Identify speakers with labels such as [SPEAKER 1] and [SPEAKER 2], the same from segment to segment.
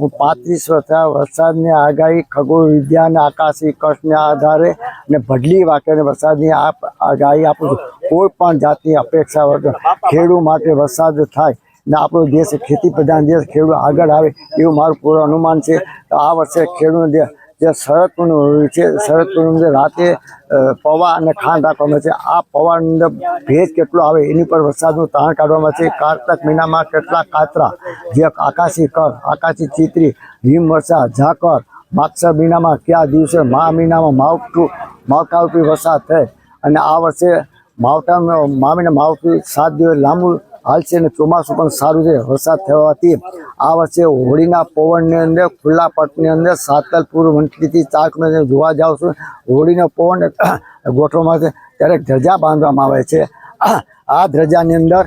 [SPEAKER 1] હું પાંત્રીસ વર્ષ વરસાદની આગાહી, ખગોળ વિદ્યા આકાશી કષ્ટને આધારે અને ભડલી વાક્યને વરસાદની આગાહી આપું છું. કોઈ પણ જાતની અપેક્ષા વગર ખેડૂત માટે વરસાદ થાય ને આપણો દેશ ખેતી પ્રધાન દેશ ખેડૂત આગળ આવે એવું મારું પૂરું અનુમાન છે. આ વર્ષે ખેડૂત જે શરદ પૂર્ણિમા છે, શરદ પૂર્ણિમા જે રાતે પૌવા અને ખાંડ રાખવામાં છે. આ પૌવાની અંદર ભેજ કેટલો આવે એની પર વરસાદનું તાણ કાઢવામાં છે. કારતક મહિનામાં કેટલા કાતરા, જે આકાશી કર, આકાશી ચિત્રી હિમવર્ષા ઝાકર માગસર મહિનામાં કયા દિવસે, મા મહિનામાં માવઠું માવઠારૂપી વરસાદ થાય. અને આ વર્ષે માવઠા મા મહિના માવઠું સાત દિવસ લાંબુ હાલશે અને ચોમાસું પણ સારું છે. વરસાદ થવાથી આ વર્ષે હોળીના પવનની અંદર, ખુલ્લા પટની અંદર સાતલપુર વંટલીથી ચાર જોવા જાઉં છું, હોળીનો પવન ગોઠવવામાં છે. ત્યારે ધજા બાંધવામાં આવે છે. આ ધજાની અંદર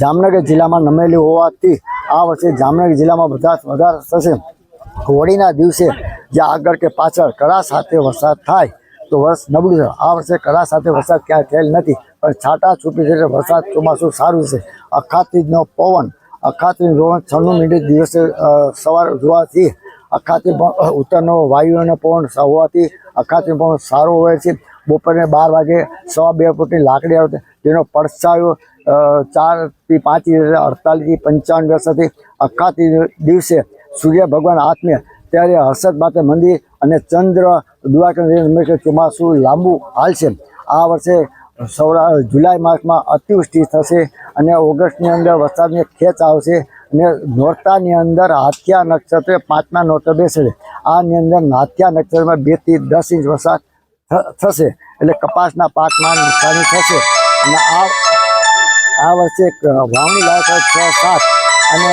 [SPEAKER 1] જામનગર જિલ્લામાં નમેલી હોવાથી આ વર્ષે જામનગર જિલ્લામાં બધા વધારે થશે. હોળીના દિવસે જે આગળ કે પાછળ કડા સાથે વરસાદ થાય તો વર્ષ નબળું છે. આ વર્ષે કરા સાથે વરસાદ ક્યાંય થયેલ નથી, પણ છાંટા છૂટી છે વરસાદ ચોમાસું સારું છે. અખાતીનો પવન અખાતી પવન છન્નું મિનિટ દિવસે સવાર જોવાથી અખાતી ઉત્તરનો વાયુ અને પવન હોવાથી અખાતી પવન સારો હોય છે. બપોરે બાર વાગે સવા બે ફૂટની લાકડી આવે છે. જેનો પડછાયો ચારથી પાંચ અડતાલીસથી પંચાવન વર્ષ સુધી અખાતી દિવસે સૂર્ય ભગવાન હાથમે ત્યારે હર્ષદ માતે મંદિર અને ચંદ્ર દ્વારકા ચોમાસું લાંબુ હાલશે આ વર્ષે સૌરા, જુલાઈ માસમાં અતિવૃષ્ટિ થશે અને ઓગસ્ટની અંદર વરસાદની ખેંચ આવશે અને નોરતાની અંદર હાથિયા નક્ષત્ર પાંચમા નોરતા બેસે આની અંદર હાથિયા નક્ષત્રમાં બેથી દસ ઇંચ વરસાદ થશે એટલે કપાસના પાકમાં નુકસાની થશે. અને આ આ વર્ષે વાવણી લાયક છ સાત અને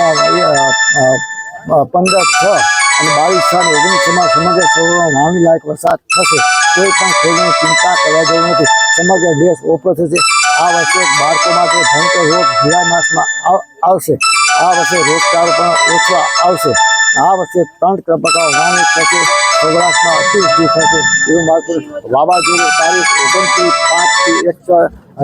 [SPEAKER 1] પંદર છ અને બાવીસ અને ઓગણીસમાં સમગ્ર સૌરમાં વાવણી લાયક વરસાદ થશે, કોઈ પણ ખેડૂતની ચિંતા કરવા જેવું નથી. સમગ્ર દેશ ઓપો થશે. આ વર્ષે બાળકો માટે ભયંકર રોગ જુલાઈ માસમાં આવશે. આ વર્ષે રોગચાળો પણ ઓછો આવશે. આ વર્ષે ત્રણ ટપકા વાવણી થશે, સૌરાષ્ટ્રમાં અતિવૃષ્ટિ થશે એવું મારું વાવાઝોડું તારીખ ઓગણત્રીસ પાંચથી એકસો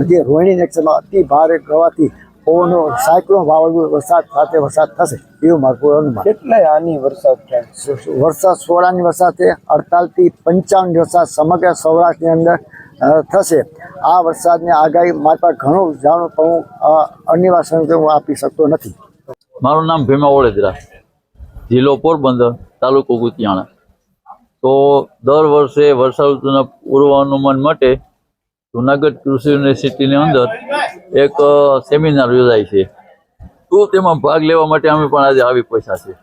[SPEAKER 1] જે રોહિણી નક્ષત્રમાં અતિ ભારે પ્રવાહથી પવનો સાયક્લોન વાવાઝોડું વરસાદ સાથે વરસાદ થશે એવું મારું અનુમાન.
[SPEAKER 2] કેટલાય આની વરસાદ થાય?
[SPEAKER 1] વરસાદ સોળાની વરસાદ છે અડતાલીસથી પંચાવન વરસાદ સમગ્ર સૌરાષ્ટ્રની અંદર થશે. આ વરસાદની આગાહી મારી પાસે ઘણું જાણું પણ હું અનિવાર્ય રીતે હું આપી શકતો નથી.
[SPEAKER 3] મારું નામ ભીમા ઓળેદરા જિલ્લો પોરબંદર તાલુકો ગુતિયાણા તો દર વર્ષે વર્ષા ઋતુના પૂર્વાનુમાન માટે જુનાગઢ કૃષિ યુનિવર્સિટીની અંદર એક સેમિનાર યોજાય છે. તો તેમાં ભાગ લેવા માટે અમે પણ આજે આવી પૈસા છે.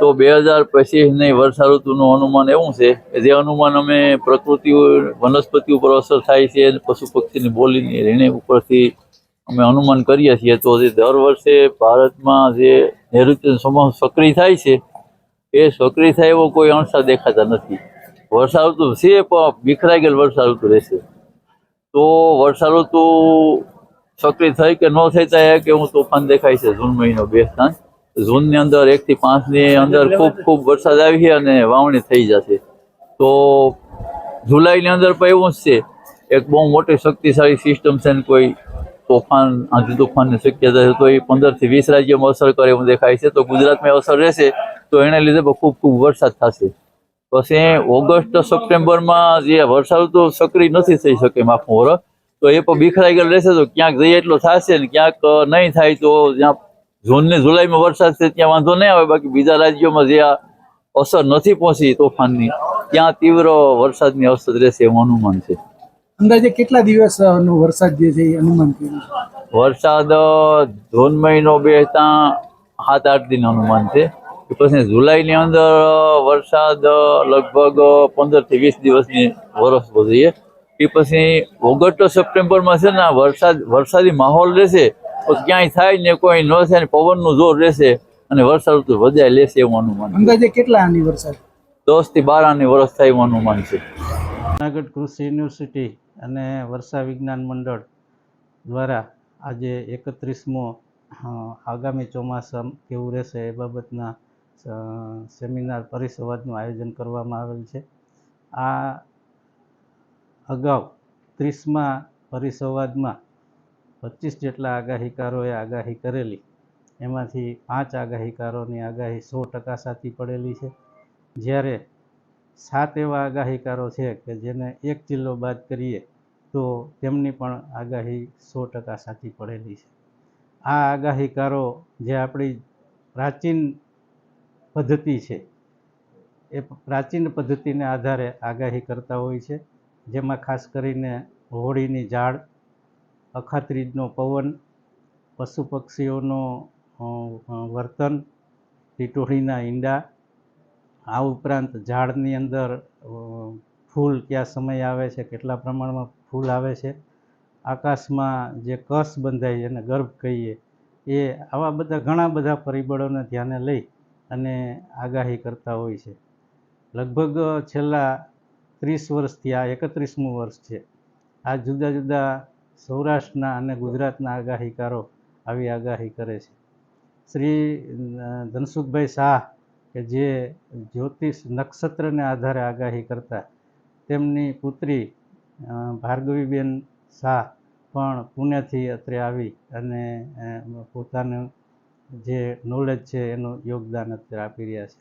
[SPEAKER 3] તો બે હજાર પચીસની વર્ષા ઋતુનું અનુમાન એવું છે કે જે અનુમાન અમે પ્રકૃતિ વનસ્પતિ ઉપર અસર થાય છે પશુ પક્ષીની બોલીની રીણી ઉપરથી અમે અનુમાન કરીએ છીએ. તો જે દર વર્ષે ભારતમાં જે નૈઋત્ય સમૂહ સક્રિય થાય છે, એ સક્રિય થાય એવો કોઈ અંશા દેખાતા નથી. વર્ષા ઋતુ છે, પણ બિખરાઈ ગયેલ વર્ષા ઋતુ રહેશે. તો વર્ષા ઋતુ સક્રિય થઈ કે ન થઈ થાય કે હું તોફાન દેખાય છે જૂન મહિનો બે સ્થાન જૂનની અંદર એકથી પાંચની અંદર ખૂબ ખૂબ વરસાદ આવી અને વાવણી થઈ જશે. તો જુલાઈની અંદર પણ એવું જ છે. એક બહુ મોટી શક્તિશાળી સિસ્ટમ છે ને કોઈ તોફાન આંધી તોફાનની શક્યતા છે તો એ પંદરથી વીસ રાજ્યોમાં અસર કરે એવું દેખાય છે. તો ગુજરાતમાં અસર રહેશે તો એને લીધે પણ ખૂબ ખૂબ વરસાદ થશે. પછી ઓગસ્ટ સપ્ટેમ્બરમાં જે વરસાદ તો સક્રિય નથી થઈ શકે માફું વરસ તો એ પણ બિખરાઈ ગયેલ રહેશે તો ક્યાંક જઈએ એટલો થશે ને ક્યાંક નહીં થાય તો જ્યાં જૂન ને જુલાઈમાં વરસાદ છે ત્યાં વાંધો નહીં આવે બાકી બીજા રાજ્યોમાં જે આ અસર નથી પહોંચી તોફાનની ત્યાં તીવ્ર વરસાદની અસર રહેશે એવું અનુમાન છે.
[SPEAKER 2] અંદાજે કેટલા દિવસનો વરસાદ જે છે એ અનુમાન
[SPEAKER 3] વરસાદ જૂન મહિનો બે ત્યાં સાત આઠ દિન અનુમાન છે. પછી જુલાઈની અંદર વરસાદ લગભગ પંદરથી વીસ દિવસની વરસ જોઈએ એ પછી ઓગસ્ટ સપ્ટેમ્બરમાં છે ને વરસાદ વરસાદી માહોલ રહેશે. તો ક્યાંય થાય ને કોઈ ન થાય ને પવનનું જોર રહેશે અને વરસાદ ઋતુ વધારે લેશે એવું અનુમાન છે.
[SPEAKER 2] અંદાજે કેટલા આની વરસાદ?
[SPEAKER 3] દસથી બાર આની વરસ થાય એવું અનુમાન છે.
[SPEAKER 4] જુનાગઢ કૃષિ યુનિવર્સિટી અને વર્ષા વિજ્ઞાન મંડળ દ્વારા આજે એકત્રીસમો આગામી ચોમાસા કેવું રહેશે એ બાબતના સેમિનાર પરિસંવાદનું આયોજન કરવામાં આવેલ છે. આ અગાઉ ત્રીસમા પરિસંવાદમાં પચીસ જેટલા આગાહીકારોએ આગાહી કરેલી. એમાંથી પાંચ આગાહીકારોની આગાહી સો ટકા સાચી પડેલી છે. જ્યારે સાત એવા આગાહીકારો છે કે જેને એક જિલ્લો બાદ કરીએ, તો તેમની પણ આગાહી સો ટકા સાચી પડેલી છે. આ આગાહીકારો જે આપણી પ્રાચીન પદ્ધતિ છે. એ પ્રાચીન પદ્ધતિને આધારે આગાહી કરતા હોય છે. જેમાં ખાસ કરીને હોળીની ઝાડ અખાત્રીજનો પવન પશુ પક્ષીઓનો વર્તન, ટીટોળીના ઈંડા, આ ઉપરાંત ઝાડની અંદર ફૂલ કયા સમય આવે છે, કેટલા પ્રમાણમાં ફૂલ આવે છે, આકાશમાં જે કસ બંધાય એને ગર્ભ કહીએ, એ આવા બધા ઘણા બધા પરિબળોને ધ્યાને લઈ અને આગાહી કરતા હોય છે. લગભગ છેલ્લા ત્રીસ વર્ષથી આ એકત્રીસમું વર્ષ છે. આ જુદા જુદા સૌરાષ્ટ્રના અને ગુજરાતના આગાહીકારો આવી આગાહી કરે છે. શ્રી ધનસુખભાઈ શાહ, કે જે જ્યોતિષ નક્ષત્રને આધારે આગાહી કરતા, તેમની પુત્રી ભાર્ગવીબેન શાહ પણ પુણેથી અત્રે આવી અને પોતાનું જે નોલેજ છે એનું યોગદાન અત્યારે આપી રહ્યા છે.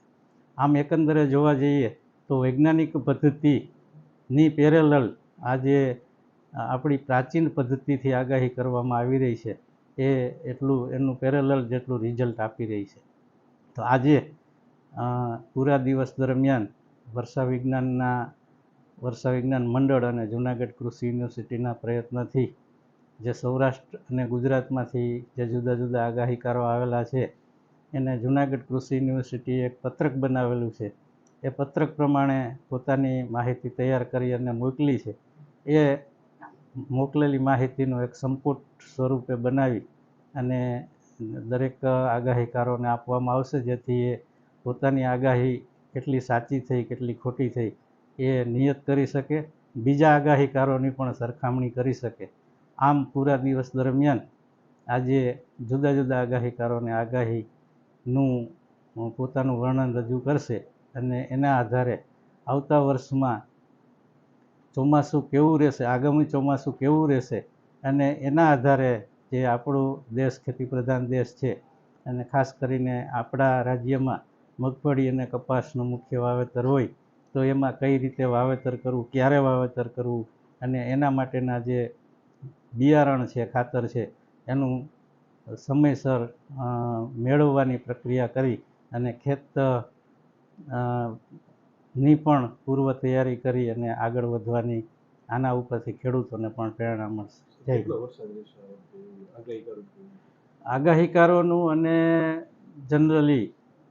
[SPEAKER 4] આમ એકંદરે જોવા જઈએ તો વૈજ્ઞાનિક પદ્ધતિની પેરેલલ આજે આપણી પ્રાચીન પદ્ધતિથી આગાહી કરવામાં આવી રહી છે, એ એટલું એનું પેરેલલ જેટલું રિઝલ્ટ આપી રહી છે. તો આજે પૂરા દિવસ દરમિયાન વર્ષા વિજ્ઞાનના, વર્ષા વિજ્ઞાન મંડળ અને જૂનાગઢ કૃષિ યુનિવર્સિટીના પ્રયત્નથી જે સૌરાષ્ટ્ર અને ગુજરાતમાંથી જે જુદા જુદા આગાહીકારો આવેલા છે, એને જૂનાગઢ કૃષિ યુનિવર્સિટીએ એક પત્રક બનાવેલું છે. એ પત્રક પ્રમાણે પોતાની માહિતી તૈયાર કરી અને મોકલી છે. એ મોકલેલી માહિતીનું એક સંપુટ સ્વરૂપે બનાવી અને દરેક આગાહીકારોને આપવામાં આવશે, જેથી એ પોતાની આગાહી કેટલી સાચી થઈ, કેટલી ખોટી થઈ, એ નિયત કરી શકે. બીજા આગાહીકારોની પણ સરખામણી કરી શકે. આમ પૂરા દિવસ દરમિયાન આજે જુદા જુદા આગાહીકારોને આગાહીનું પોતાનું વર્ણન રજૂ કરશે અને એના આધારે આવતા વર્ષમાં ચોમાસું કેવું રહેશે, આગામી ચોમાસું કેવું રહેશે અને એના આધારે જે આપણો દેશ ખેતી પ્રધાન દેશ છે અને ખાસ કરીને આપણા રાજ્યમાં મગફળી અને કપાસનું મુખ્ય વાવેતર હોય તો એમાં કઈ રીતે વાવેતર કરવું, ક્યારે વાવેતર કરવું અને એના માટેના જે બિયારણ છે ખાતર છે એનું સમયસર મેળવવાની પ્રક્રિયા કરી અને ખેતની પણ પૂર્વ તૈયારી કરી અને આગળ વધવાની આના ઉપરથી ખેડૂતોને પણ પ્રેરણા મળશે. આગાહીકારોનું અને જનરલી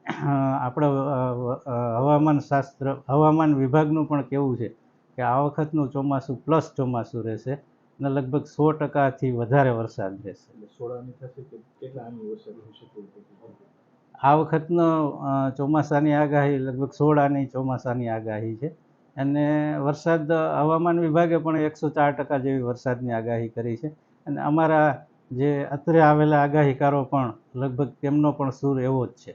[SPEAKER 4] આપણા હવામાન શાસ્ત્ર હવામાન વિભાગનું પણ કેવું છે કે આ વખતનું ચોમાસું પ્લસ ચોમાસું રહેશે. અને લગભગ સો ટકાથી વધારે વરસાદ રહેશે. આ વખતનો ચોમાસાની આગાહી લગભગ સોળ આની ચોમાસાની આગાહી છે. અને વરસાદ હવામાન વિભાગે પણ એકસો ચાર ટકા જેવી વરસાદની આગાહી કરી છે. અને અમારા જે અત્રે આવેલા આગાહીકારો પણ લગભગ તેમનો પણ સૂર એવો જ છે.